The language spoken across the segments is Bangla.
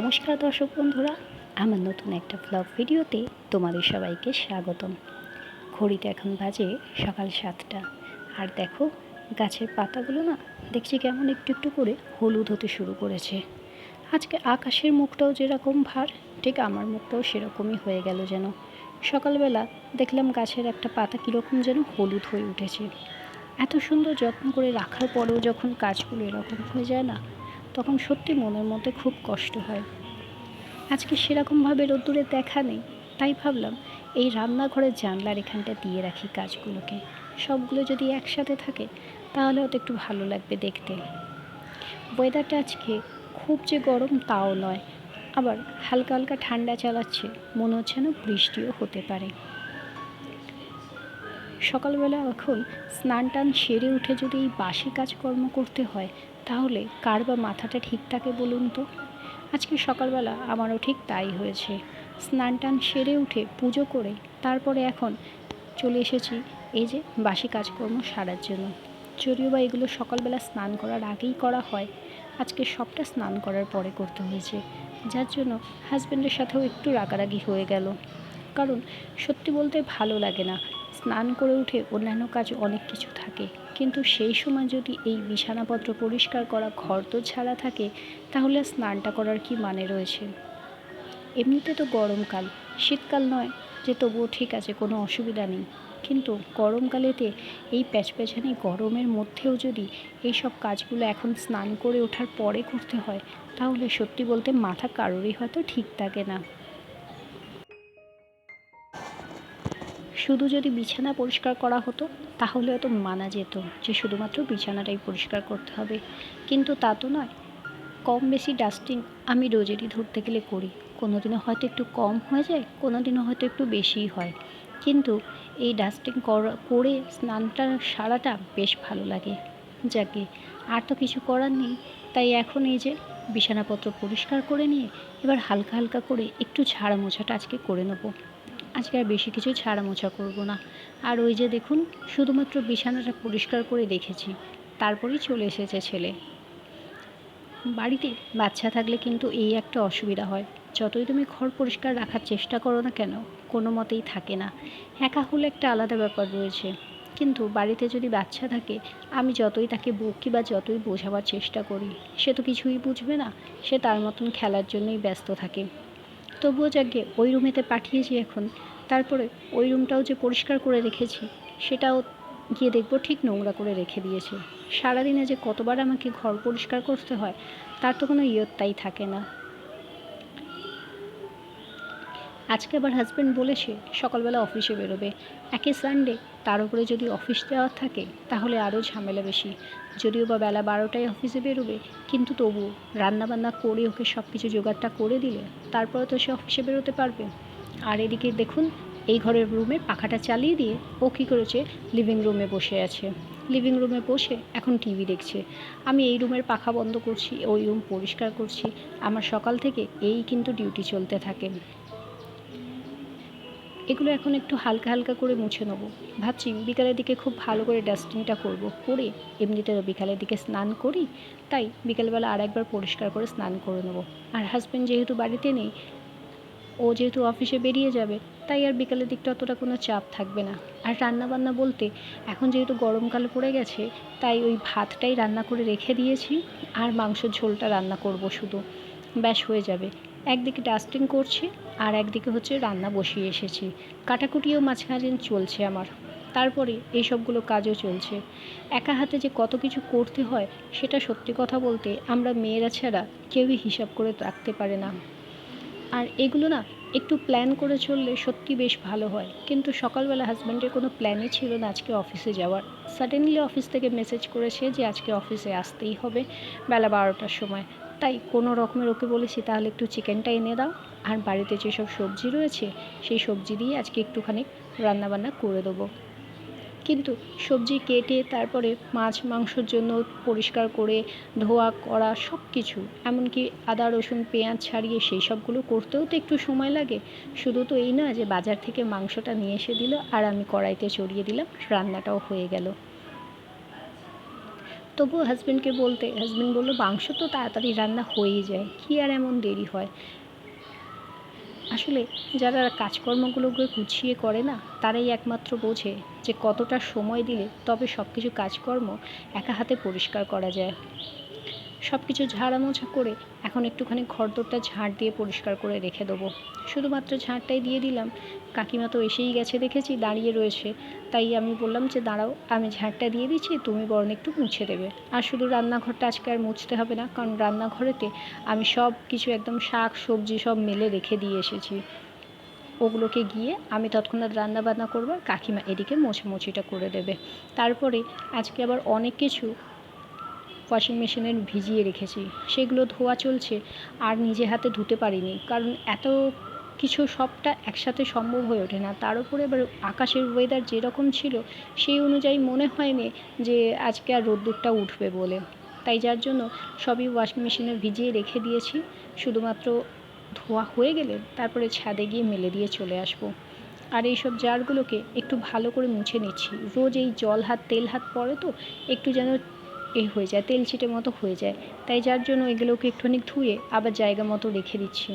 নমস্কার দর্শক বন্ধুরা, আমার নতুন একটা ব্লগ ভিডিওতে তোমাদের সবাইকে স্বাগতম। ঘড়িতে এখন বাজে সকাল সাতটা। আর দেখো, গাছের পাতাগুলো না দেখছি কেমন একটু একটু করে হলুদ হতে শুরু করেছে। আজকে আকাশের মুখটাও যেরকম ভার, ঠিক আমার মুখটাও সেরকমই হয়ে গেল যেন। সকালবেলা দেখলাম গাছের একটা পাতা কীরকম যেন হলুদ হয়ে উঠেছে। এত সুন্দর যত্ন করে রাখার পরেও যখন কাজগুলো এরকম হয়ে যায় না, তখন সত্যি মনের মধ্যে খুব কষ্ট হয়। আজকে সেরকমভাবে রোদ্দুরে দেখা নেই। তাই ভাবলাম, এই রান্নাঘরের জানলার এখানটা দিয়ে রাখি কাজগুলোকে। সবগুলো যদি একসাথে থাকে, তাহলে হয়তো একটু ভালো লাগবে দেখতে। ওয়েদারটা আজকে খুব যে গরম তাও নয়। আবার হালকা হালকা ঠান্ডা চালাচ্ছে, মনে হচ্ছে না বৃষ্টিও হতে পারে। সকালবেলা এখন স্নান টান সেরে উঠে যদি এই বাসি কাজকর্ম করতে হয়, তাহলে কার বা মাথাটা ঠিক থাকে বলুন তো? আজকে সকালবেলা আমারও ঠিক তাই হয়েছে। স্নান টান সেরে উঠে পুজো করে তারপরে এখন চলে এসেছি এই যে বাসি কাজকর্ম সারার জন্য। যদিও বা এগুলো সকালবেলা স্নান করার আগেই করা হয়, আজকে সবটা স্নান করার পরে করতে হয়েছে। যার জন্য হাজব্যান্ডের সাথেও একটু রাগারাগি হয়ে গেল। কারণ সত্যি বলতে ভালো লাগে না। স্নান করে উঠে অন্যান্য কাজ অনেক কিছু থাকে। কিন্তু সেই সময় যদি এই বিছানাপত্র পরিষ্কার করা ঘর তো ছাড়া থাকে, তাহলে স্নানটা করার কি মানে রয়েছে? এমনিতে তো গরমকাল, শীতকাল নয়, যে তবুও ঠিক আছে, কোনো অসুবিধা নেই। কিন্তু গরমকালেতে এই প্যাচপ্যাচানি গরমের মধ্যেও যদি এই সব কাজগুলো এখন স্নান করে ওঠার পরে করতে হয়, তাহলে সত্যি বলতে মাথা কারোরই হয়তো ঠিক থাকে না। শুধু যদি বিছানা পরিষ্কার করা হতো, তাহলে হয়তো মানা যেত যে শুধুমাত্র বিছানাটাই পরিষ্কার করতে হবে। কিন্তু তা তো নয়। কম বেশি ডাস্টিং আমি রোজেরই ধরতে গেলে করি। কোনো দিনও হয়তো একটু কম হয়ে যায় কোনো দিনও হয়তো একটু বেশিই হয়। কিন্তু এই ডাস্টিং করে স্নানটা সারাটা বেশ ভালো লাগে। যাকে আর তো কিছু করার নেই। তাই এখন এই যে বিছানাপত্র পরিষ্কার করে নিয়ে এবার হালকা হালকা করে একটু ঝাড়া মোছাটা আজকে করে নেব। আজকে আর বেশি কিছু ছাড়া মোছা করব না। আর ওই যে দেখুন, শুধুমাত্র বিছানাটা পরিষ্কার করে রেখেছি তারপরেই চলে এসেছে ছেলে। বাড়িতে বাচ্চা থাকলে কিন্তু এই একটা অসুবিধা হয়। যতই তুমি ঘর পরিষ্কার রাখার চেষ্টা করো না কেন, কোনো মতেই থাকে না। একা হলে একটা আলাদা ব্যাপার রয়েছে। কিন্তু বাড়িতে যদি বাচ্চা থাকে, আমি যতই তাকে বকি বা যতই বোঝাবার চেষ্টা করি, সে তো কিছুই বুঝবে না। সে তার মতন খেলার জন্যই ব্যস্ত থাকে। তবুও যাকে ওই রুমেতে পাঠিয়েছি এখন, তারপরে ওই রুমটাও যে পরিষ্কার করে রেখেছি, সেটাও গিয়ে দেখব ঠিক নোংরা করে রেখে দিয়েছে। সারাদিনে যে কতবার আমাকে ঘর পরিষ্কার করতে হয়, তার তো কোনো ইয়ত্তাই থাকে না। আজকে আবার হাজব্যান্ড বলেছে সকালবেলা অফিসে বেরোবে। একে সানডে তার উপরে যদি অফিস যাওয়ার থাকে, তাহলে আরও ঝামেলা বেশি। যদিও বা বেলা বারোটায় অফিসে বেরোবে, কিন্তু তবু রান্নাবান্না করে ওকে সব কিছু জোগাড়টা করে দিলে, তারপরে তো সে অফিসে বেরোতে পারবে। আর এদিকে দেখুন, এই ঘরের রুমে পাখাটা চালিয়ে দিয়ে ও কী করেছে? লিভিং রুমে বসে আছে। লিভিং রুমে বসে এখন টিভি দেখছে। আমি এই রুমের পাখা বন্ধ করছি, ওই রুম পরিষ্কার করছি। আমার সকাল থেকে এই কিন্তু ডিউটি চলতে থাকে। এগুলো এখন একটু হালকা হালকা করে মুছে নেব। ভাবছি বিকালের দিকে খুব ভালো করে ডাস্টিংটা করব, করে এমনিতে তো বিকালের দিকে স্নান করি, তাই বিকালবেলা আর একবার পরিষ্কার করে স্নান করে নেব। আর হাজব্যান্ড যেহেতু বাড়িতে নেই, ও যেহেতু অফিসে বেরিয়ে যাবে, তাই আর বিকালের দিকটা অতটা কোনো চাপ থাকবে না। আর রান্না বান্না বলতে, এখন যেহেতু গরমকাল পড়ে গেছে, তাই ওই ভাতটাই রান্না করে রেখে দিয়েছি, আর মাংসের ঝোলটা রান্না করব শুধু। ব্যাস হয়ে যাবে। একদিকে ডাস্টিং করছি আর একদিকে হচ্ছে রান্না বসিয়ে এসেছি। কাটাকুটিও মাঝখানে চলছে আমার। তারপরে এই সবগুলো কাজও চলছে। একা হাতে যে কত কিছু করতে হয়, সেটা সত্যি কথা বলতে আমরা মেয়েরা ছাড়া কেউই হিসাব করে রাখতে পারে না। আর এগুলো না একটু প্ল্যান করে চললে সত্যি বেশ ভালো হয়। কিন্তু সকালবেলা হাজব্যান্ডের কোনো প্ল্যানই ছিল না আজকে অফিসে যাওয়ার। সাডেনলি অফিস থেকে মেসেজ করেছে যে আজকে অফিসে আসতেই হবে বেলা বারোটার সময়। তাই কোনো রকমের, ওকে বলেছি তাহলে একটু চিকেনটা এনে দাও। আর বাড়িতে যেসব সবজি রয়েছে, সেই সবজি দিয়ে আজকে একটুখানি রান্নাবান্না করে দেবো। কিন্তু সবজি কেটে তারপরে মাছ, মাংসর জন্য পরিষ্কার করে, ধোয়া করা সব কিছু এমনকি আদা, রসুন, পেঁয়াজ ছাড়িয়ে সেই সবগুলো করতেও তো একটু সময় লাগে। শুধু তো এই না যে বাজার থেকে মাংসটা নিয়ে এসে দিল আর আমি কড়াইতে চড়িয়ে দিলাম, রান্নাটাও হয়ে গেল। তবুও হাজব্যান্ডকে বলতে হাজব্যান্ড বলল, মাংস তো তাড়াতাড়ি রান্না হয়েই যায়, কী আর এমন দেরি হয়? আসলে যারা কাজকর্মগুলোকে গুছিয়ে করে না, তারাই একমাত্র বোঝে যে কতটা সময় দিলে তবে সব কিছু কাজকর্ম একা হাতে পরিষ্কার করা যায়। সব কিছু ঝাড়ামোছা করে এখন একটুখানি ঘরদোরটা ঝাড় দিয়ে পরিষ্কার করে রেখে দেবো। শুধুমাত্র ঝাড়টাই দিয়ে দিলাম। কাকিমা তো এসেই গেছে দেখেছি, দাঁড়িয়ে রয়েছে। তাই আমি বললাম যে, দাঁড়াও, আমি ঝাড়টা দিয়ে দিচ্ছি, তুমি বরং একটু মুছে দেবে। আর শুধু রান্নাঘরটা আজকে আর মুছতে হবে না, কারণ রান্নাঘরেতে আমি সব কিছু একদম শাক, সবজি সব মেলে রেখে দিয়ে এসেছি। ওগুলোকে গিয়ে আমি তৎক্ষণাৎ রান্না বান্না করব কাকিমা এদিকে মোছামুছিটা করে দেবে। তারপরে আজকে আবার অনেক কিছু ওয়াশিং মেশিনে ভিজিয়ে রেখেছি। সেগুলো ধোয়া চলছে, আর নিজে হাতে ধুতে পারিনি, কারণ এত কিছু সবটা একসাথে সম্ভব হয়ে ওঠে না। তার উপরে এবার আকাশের ওয়েদার যেরকম ছিল, সেই অনুযায়ী মনে হয়নি যে আজকে আর রোদ্দুরটা উঠবে বলে। তাই যার জন্য সবই ওয়াশিং মেশিনে ভিজিয়ে রেখে দিয়েছি, শুধুমাত্র ধোয়া হয়ে গেলে তারপরে ছাদে গিয়ে মেলে দিয়ে চলে আসব। আর এইসব জারগুলোকে একটু ভালো করে মুছে নিচ্ছি। রোজ এই জল হাত, তেল হাত পড়ে তো, একটু যেন এ হয়ে যায়, তেল ছিটে মতো হয়ে যায়। তাই যার জন্য এগুলোকে একটুখানি ধুয়ে আবার জায়গা মতো রেখে দিচ্ছি।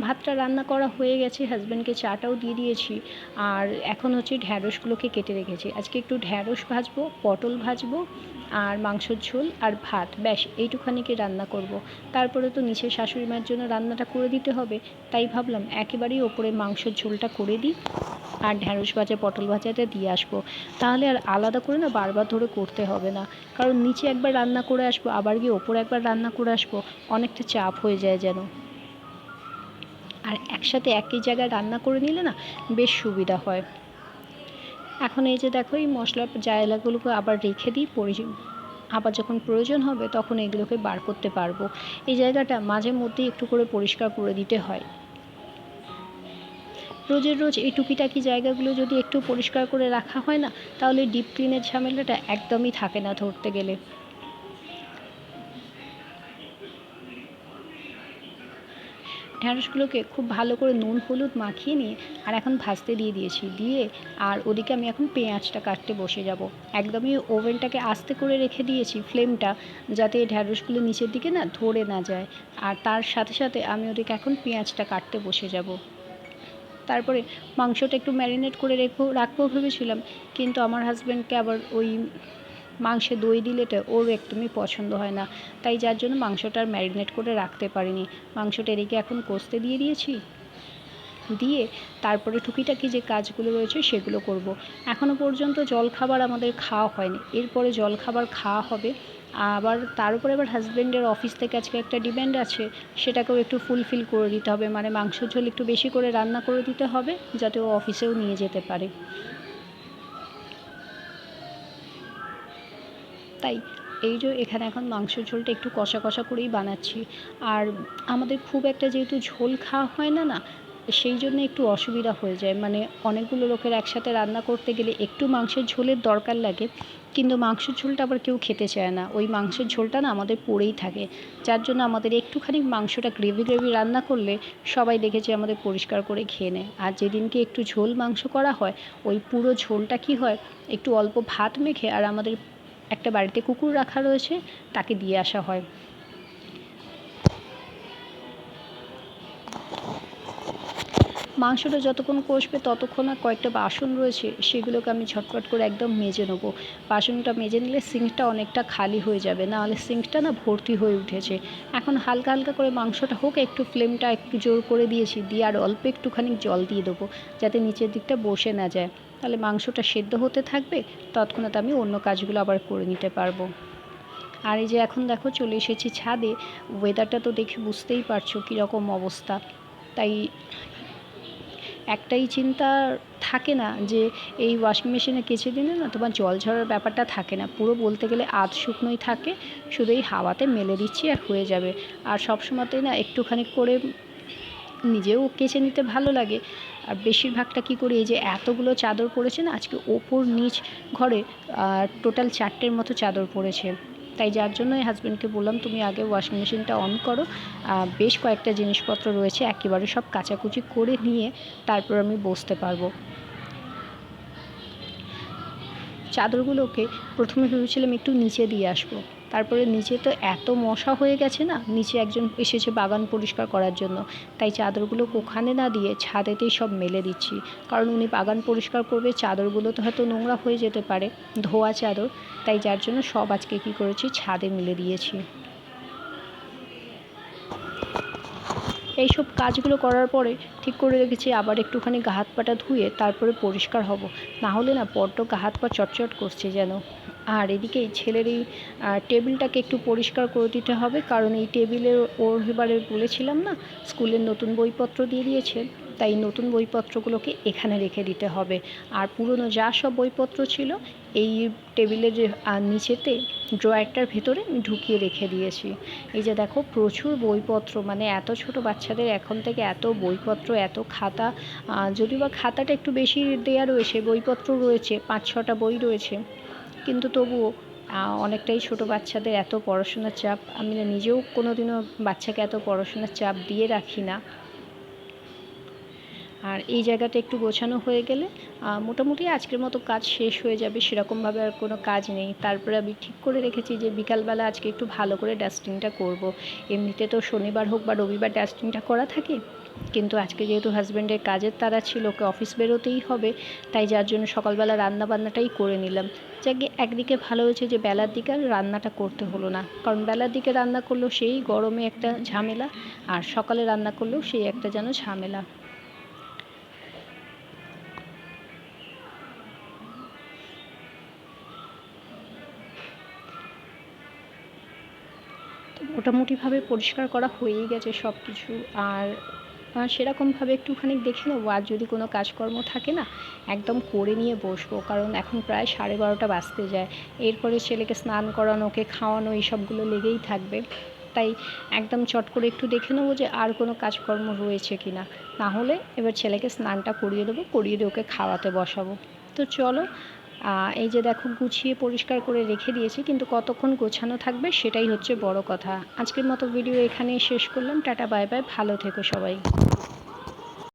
ভাতটা রান্না করা হয়ে গেছে হাজব্যান্ডকে চাটাও দিয়ে দিয়েছি। আর এখন হচ্ছে ঢ্যাঁড়সগুলোকে কেটে রেখেছি। আজকে একটু ঢ্যাঁড়স ভাজবো, পটল ভাজবো আর মাংসর ঝোল আর ভাত। ব্যাস, এইটুখানিকে রান্না করব। তারপরে তো নিচের শাশুড়ি মায়ের জন্য রান্নাটা করে দিতে হবে। তাই ভাবলাম একেবারেই ওপরে মাংসের ঝোলটা করে দিই। আর ঢ্যাঁড়স ভাজা, পটল ভাজাটা দিয়ে আসব। তাহলে আর আলাদা করে না বারবার ধরে করতে হবে না। কারণ নিচে একবার রান্না করে আসব, আবার গিয়ে ওপরে একবার রান্না করে আসব, অনেকটা চাপ হয়ে যায় যেন। আর একসাথে একই জায়গায় রান্না করে নিলে না বেশ সুবিধা হয়। এখন এই যে দেখো, এই মশলার জায়গাগুলোকে আবার রেখে দিই, পরি আবার যখন প্রয়োজন হবে তখন এগুলোকে বার করতে পারব। এই জায়গাটা মাঝে মধ্যেই একটু করে পরিষ্কার করে দিতে হয়। রোজের রোজ এই টুকিটাকি জায়গাগুলো যদি একটু পরিষ্কার করে রাখা হয় না, তাহলে ডিপ ক্লিনের ঝামেলাটা একদমই থাকে না ধরতে গেলে। ঢ্যাঁড়সগুলোকে খুব ভালো করে নুন, হলুদ মাখিয়ে নিয়ে আর এখন ভাজতে দিয়ে দিয়েছি। দিয়ে আর ওদিকে আমি এখন পেঁয়াজটা কাটতে বসে যাব। একদমই ওভেনটাকে আস্তে করে রেখে দিয়েছি ফ্লেমটা, যাতে ঢ্যাঁড়সগুলো নিচের দিকে না ধরে না যায়। আর তার সাথে সাথে আমি ওদিকে এখন পেঁয়াজটা কাটতে বসে যাব। তারপরে মাংসটা একটু ম্যারিনেট করে রেখো, রাখব ভেবেছিলাম। কিন্তু আমার হাজব্যান্ডকে আবার ওই মাংসে দই দিলেটা ওর একদমই পছন্দ হয় না। তাই যার জন্য মাংসটা আর ম্যারিনেট করে রাখতে পারিনি। মাংসটা এদিকে এখন কষতে দিয়ে দিয়েছি। দিয়ে তারপরে টুকিটাকি যে কাজগুলো রয়েছে সেগুলো করব। এখনও পর্যন্ত জলখাবার আমাদের খাওয়া হয়নি। এরপরে জলখাবার খাওয়া হবে। আবার তার উপরে আবার হাজব্যান্ডের অফিস থেকে আজকে একটা ডিম্যান্ড আছে, সেটাকেও একটু ফুলফিল করে দিতে হবে। মানে মাংস ঝোল একটু বেশি করে রান্না করে দিতে হবে, যাতে ও অফিসেও নিয়ে যেতে পারে। তাই এই যে এখানে এখন মাংসের ঝোলটা একটু কষা কষা করেই বানাচ্ছি। আর আমাদের খুব একটা যেহেতু ঝোল খাওয়া হয় না না সেই জন্য একটু অসুবিধা হয়ে যায়। মানে অনেকগুলো লোকের একসাথে রান্না করতে গেলে একটু মাংসের ঝোলের দরকার লাগে, কিন্তু মাংসের ঝোলটা আবার কেউ খেতে চায় না। ওই মাংসের ঝোলটা না আমাদের পড়েই থাকে। যার জন্য আমাদের একটুখানি মাংসটা গ্রেভি গ্রেভি রান্না করলে সবাই দেখেছে আমাদের পরিষ্কার করে খেয়ে নেয়। আর যেদিনকে একটু ঝোল মাংস করা হয়, ওই পুরো ঝোলটা কি হয়, একটু অল্প ভাত মেখে আর আমাদের একটা বাড়িতে কুকুর রাখা রয়েছে, তাকে দিয়ে আসা হয়। মাংসটা যতক্ষণ কষবে ততক্ষণ আর কয়েকটা বাসন রয়েছে, সেগুলোকে আমি ঝটপট করে একদম মেজে নেব। বাসনটা মেজে নিলে সিঙ্কটা অনেকটা খালি হয়ে যাবে, নাহলে সিঙ্কটা না ভর্তি হয়ে উঠেছে। এখন হালকা হালকা করে মাংসটা হোক, একটু ফ্লেমটা একটু জোর করে দিয়েছি, দিয়ে আর অল্প একটুখানি জল দিয়ে দেবো, যাতে নিচের দিকটা বসে না যায়। তাহলে মাংসটা সেদ্ধ হতে থাকবে, তৎক্ষণাৎ আমি অন্য কাজগুলো আবার করে নিতে পারব। আর এই যে এখন দেখো চলে এসেছি ছাদে ওয়েদারটা তো দেখে বুঝতেই পারছ কীরকম অবস্থা। তাই একটাই চিন্তা থাকে না যে এই ওয়াশিং মেশিনে কেচে দিলে না তোমার জল ঝরার ব্যাপারটা থাকে না। পুরো বলতে গেলে আধ শুকনোই থাকে, শুধু এই হাওয়াতে মেলে দিচ্ছি আর হয়ে যাবে। আর সব সময়তেই না একটুখানি করে নিজেও কেচে নিতে ভালো লাগে। আর বেশিরভাগটা কী করি, এই যে এতগুলো চাদর পড়েছে না, আজকে ওপর নিচ ঘরে টোটাল চারটের মতো চাদর পড়েছে। তাই যার জন্যই হাজব্যান্ডকে বললাম, তুমি আগে ওয়াশিং মেশিনটা অন করো। বেশ কয়েকটা জিনিসপত্র রয়েছে, একেবারে সব কাচাকুচি করে নিয়ে তারপর আমি বসতে পারব। চাদরগুলোকে প্রথমে ভেবেছিলাম একটু নিচে দিয়ে আসব। তারপরে নিচে তো এত মশা হয়ে গেছে না, নিচে একজন এসেছে বাগান পরিষ্কার করার জন্য। তাই চাদরগুলো ওখানে না দিয়ে ছাদেতেই সব মেলে দিচ্ছি। কারণ উনি বাগান পরিষ্কার করবে, চাদরগুলো তো হয়তো নোংরা হয়ে যেতে পারে, ধোয়া চাদর। তাই যার জন্য সব আজকে কী করেছি, ছাদে মেলে দিয়েছি। এইসব কাজগুলো করার পরে ঠিক করে রেখেছি, আবার একটুখানি গা হাত পাটা ধুয়ে তারপরে পরিষ্কার হব। না হলে না বড্ড গা হাত পা চটচট করছে যেন। আর এদিকে এই ছেলের এই টেবিলটাকে একটু পরিষ্কার করে দিতে হবে, কারণ এই টেবিলে ওর এবারে বলেছিলাম না, স্কুলের নতুন বইপত্র দিয়ে দিয়েছে, তাই নতুন বইপত্রগুলোকে এখানে রেখে দিতে হবে। আর পুরনো যা সব বইপত্র ছিল, এই টেবিলের নিচেতে ড্রয়ারটার ভেতরে ঢুকিয়ে রেখে দিয়েছি। এই যে দেখো, প্রচুর বইপত্র মানে এত ছোট বাচ্চাদের এখন থেকে এত বইপত্র, এত খাতা যদিও বা খাতাটা একটু বেশি দেওয়া রয়েছে, বইপত্র রয়েছে, পাঁচ ছটা বই রয়েছে কিন্তু তবুও অনেকটাই ছোট বাচ্চাদের এত পড়াশোনার চাপ, আমি নিজেও কোনোদিনও বাচ্চাকে এত পড়াশোনার চাপ দিয়ে রাখি না। আর এই জায়গাটা একটু গোছানো হয়ে গেলে মোটামুটি আজকের মতো কাজ শেষ হয়ে যাবে সেরকমভাবে আর কোনো কাজ নেই। তারপরে আমি ঠিক করে রেখেছি যে বিকালবেলা আজকে একটু ভালো করে ডাস্টিংটা করব। এমনিতে তো শনিবার হোক বা রবিবার ডাস্টিংটা করা থাকে, কিন্তু আজকে যেহেতু হাজব্যান্ডের কাজের তারা ছিল, ওকে অফিস বেরোতেই হবে, তাই যার জন্য সকালবেলা রান্না বান্নাটাই করে নিলাম। যাকে একদিকে ভালো হয়েছে যে বেলার দিকে আর রান্নাটা করতে হলো না, কারণ বেলার দিকে রান্না করলেও সেই গরমে একটা ঝামেলা, আর সকালে রান্না করলেও সেই একটা যেন ঝামেলা। মোটামুটিভাবে পরিষ্কার করা হয়েই গেছে সব কিছু আর সেরকমভাবে একটুখানি দেখে নেব। আর যদি কোনো কাজকর্ম থাকে না, একদম করে নিয়ে বসবো। কারণ এখন প্রায় সাড়ে বারোটা বাজতে যায়। এরপরে ছেলেকে স্নান করানো, ওকে খাওয়ানো, এইসবগুলো লেগেই থাকবে। তাই একদম চট করে একটু দেখে নেব যে আর কোনো কাজকর্ম রয়েছে কি না। নাহলে এবার ছেলেকে স্নানটা করিয়ে দেবো, করিয়ে দিয়ে ওকে খাওয়াতে বসাবো। তো চলো এই যে দেখো গুছিয়ে পরিষ্কার করে রেখে দিয়েছি, কিন্তু কতক্ষণ গোছানো থাকবে সেটাই হচ্ছে বড় কথা। আজকের মতো ভিডিও এখানেই শেষ করলাম। টাটা, বাই বাই। ভালো থেকো সবাই।